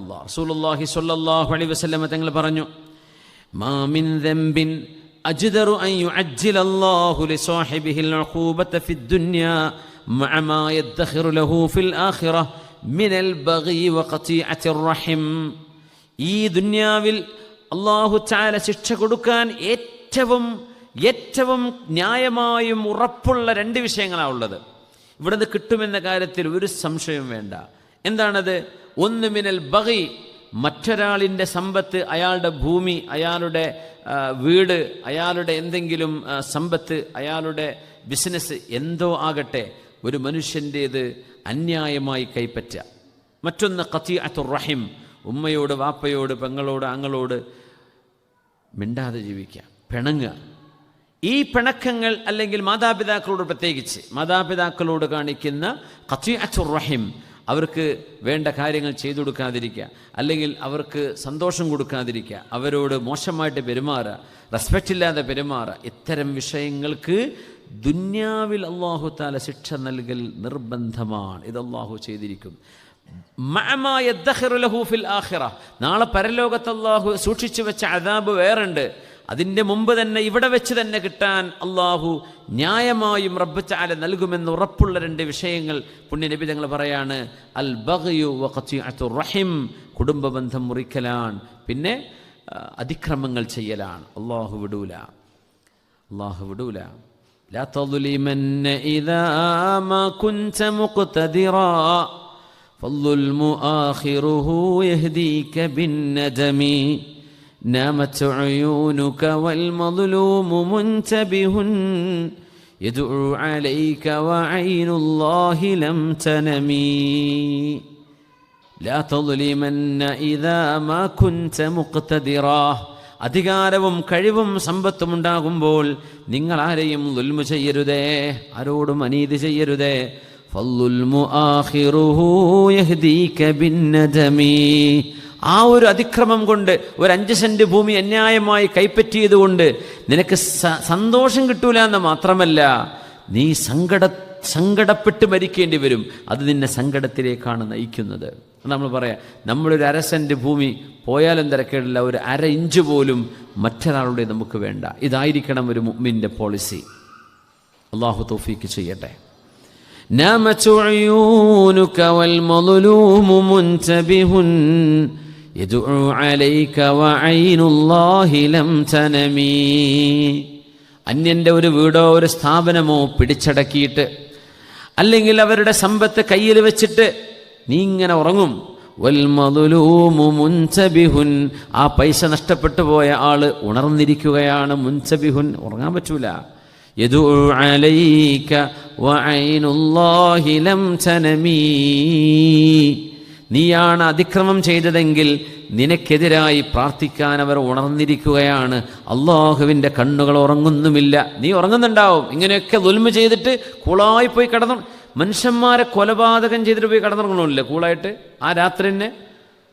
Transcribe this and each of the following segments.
റസൂലുള്ളാഹി സ്വല്ലല്ലാഹു അലൈഹി തങ്ങൾ പറഞ്ഞു മാമിൻ ദംബിൻ അജ്ദറു അൻ അല്ലാഹു ഉഖൂബത ഫിദ് മഅ മാ യദ്ഖിറു ലഹു ഫിൽ ആഖിറ മിനൽ റഹിം. ഈ ദുനിയാവിൽ അള്ളാഹു ചാല ശിക്ഷ കൊടുക്കാൻ ഏറ്റവും ഏറ്റവും ന്യായമായും ഉറപ്പുള്ള രണ്ട് വിഷയങ്ങളാണ് ഉള്ളത്. ഇവിടുന്ന് കിട്ടുമെന്ന കാര്യത്തിൽ ഒരു സംശയവും വേണ്ട. എന്താണത്? ഒന്ന് മിനൽ ബഹി മറ്റൊരാളിന്റെ സമ്പത്ത് അയാളുടെ ഭൂമി അയാളുടെ വീട് അയാളുടെ എന്തെങ്കിലും സമ്പത്ത് അയാളുടെ ബിസിനസ് എന്തോ ആകട്ടെ ഒരു മനുഷ്യന്റേത് അന്യായമായി കൈപ്പറ്റുക. മറ്റൊന്ന് കത്തി റഹിം ഉമ്മയോട് വാപ്പയോട് പെങ്ങളോട് ആങ്ങളോട് മിണ്ടാതെ ജീവിക്കുക പിണങ്ങുക. ഈ പിണക്കങ്ങൾ അല്ലെങ്കിൽ മാതാപിതാക്കളോട് പ്രത്യേകിച്ച് മാതാപിതാക്കളോട് കാണിക്കുന്ന കത്തി റഹിം അവർക്ക് വേണ്ട കാര്യങ്ങൾ ചെയ്തു കൊടുക്കാതിരിക്കുക. അല്ലെങ്കിൽ അവർക്ക് സന്തോഷം കൊടുക്കാതിരിക്കുക. അവരോട് മോശമായിട്ട് പെരുമാറുക. റെസ്പെക്റ്റ് ഇല്ലാതെ പെരുമാറുക. ഇത്തരം വിഷയങ്ങൾക്ക് ദുന്യാവിൽ അള്ളാഹു താല ശിക്ഷ നൽകൽ നിർബന്ധമാണ്. ഇത് അള്ളാഹു ചെയ്തിരിക്കും. നാളെ പരലോകത്ത് അള്ളാഹു സൂക്ഷിച്ചു വെച്ച അതാബ് വേറുണ്ട്. അതിൻ്റെ മുമ്പ് തന്നെ ഇവിടെ വെച്ച് തന്നെ കിട്ടാൻ അള്ളാഹു ന്യായമായും റബ്ബ് ചാല നൽകുമെന്ന് ഉറപ്പുള്ള രണ്ട് വിഷയങ്ങൾ പുണ്യനബി തങ്ങൾ പറയാണ് അൽ ബഗയു വഖത്തിഅത്തു റഹിം കുടുംബ ബന്ധം മുറിക്കലാണ് പിന്നെ ആ, അതിക്രമങ്ങൾ ചെയ്യലാണ് അള്ളാഹു വിടൂല അള്ളാഹു വിടൂല لا تظلمن إذا ما كنت مقتدرا فالظلم آخره يهديك بالندم نامت عيونك والمظلوم منتبه يدعو عليك وعين الله لم تنمي لا تظلمن إذا ما كنت مقتدرا അധികാരവും കഴിവും സമ്പത്തും ഉണ്ടാകുമ്പോൾ നിങ്ങൾ ആരെയും ദുൽമു ചെയ്യരുതേ ആരോടും അനീതി ചെയ്യരുതേ ആഖിറുഹു യഹ്ദീക ആ ഒരു അതിക്രമം കൊണ്ട് ഒരു അഞ്ച് സെന്റ് ഭൂമി അന്യായമായി കൈപ്പറ്റിയത് കൊണ്ട് നിനക്ക് സന്തോഷം കിട്ടൂല എന്ന് മാത്രമല്ല നീ സങ്കട സങ്കടപ്പെട്ട് മരിക്കേണ്ടി വരും. അത് നിന്നെ സങ്കടത്തിലേക്കാണ് നയിക്കുന്നത്. നമ്മൾ പറയാം നമ്മളൊരു അര സെന്റ് ഭൂമി പോയാലും തിരക്കേടില്ല ഒരു അര ഇഞ്ച് പോലും മറ്റൊരാളുടെ നമുക്ക് വേണ്ട. ഇതായിരിക്കണം ഒരു മുമ്മിന്റെ പോളിസി. അള്ളാഹു തോഫീക്ക് ചെയ്യട്ടെ. نامت عيونك والمظلوم منتبه يدعو عليك وعين الله لم تنمي അന്യൻ്റെ ഒരു വീടോ ഒരു സ്ഥാപനമോ പിടിച്ചടക്കിയിട്ട് അല്ലെങ്കിൽ അവരുടെ സമ്പത്ത് കയ്യിൽ വെച്ചിട്ട് നീ ഇങ്ങനെ ഉറങ്ങും വൽമതുലൂമു മുൻസബിഹുൻ ആ പൈസ നഷ്ടപ്പെട്ടു പോയ ആള് ഉണർന്നിരിക്കുകയാണ് മുൻസബിഹുൻ ഉറങ്ങാൻ പറ്റൂല يدعو عليك വഅൈനു അല്ലാഹി ലം തനമീ. നീയാണ് അതിക്രമം ചെയ്തതെങ്കിൽ നിനക്കെതിരായി പ്രാർത്ഥിക്കാൻ അവർ ഉണർന്നിരിക്കുകയാണ്. അള്ളാഹുവിന്റെ കണ്ണുകൾ ഉറങ്ങുന്നുമില്ല. നീ ഉറങ്ങുന്നുണ്ടാവും. ഇങ്ങനെയൊക്കെ ദുൽമ ചെയ്തിട്ട് കൂളായി പോയി കടന്നു. മനുഷ്യന്മാരെ കൊലപാതകം ചെയ്തിട്ട് പോയി കടന്നിറങ്ങണമില്ല കൂളായിട്ട്. ആ രാത്രി തന്നെ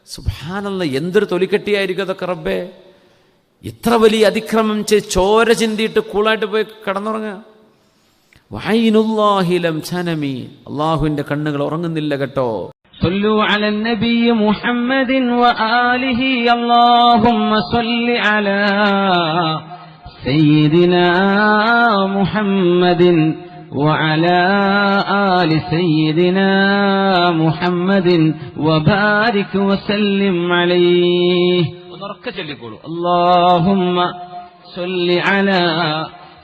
സുഭാനല്ല എന്തൊരു തൊലിക്കെട്ടിയായിരിക്കും അതൊക്കെ റബ്ബേ. ഇത്ര വലിയ അതിക്രമം ചെയ്ത് ചോര ചിന്തിയിട്ട് കൂളായിട്ട് പോയി കടന്നുറങ്ങുക. വൈനുല്ലാഹിലം ഛനമി അള്ളാഹുവിൻ്റെ കണ്ണുകൾ ഉറങ്ങുന്നില്ല കേട്ടോ صلوا على النبي محمد وآله اللهم صل على سيدنا محمد وعلى آل سيدنا محمد وبارك وسلم عليه اللهم صل على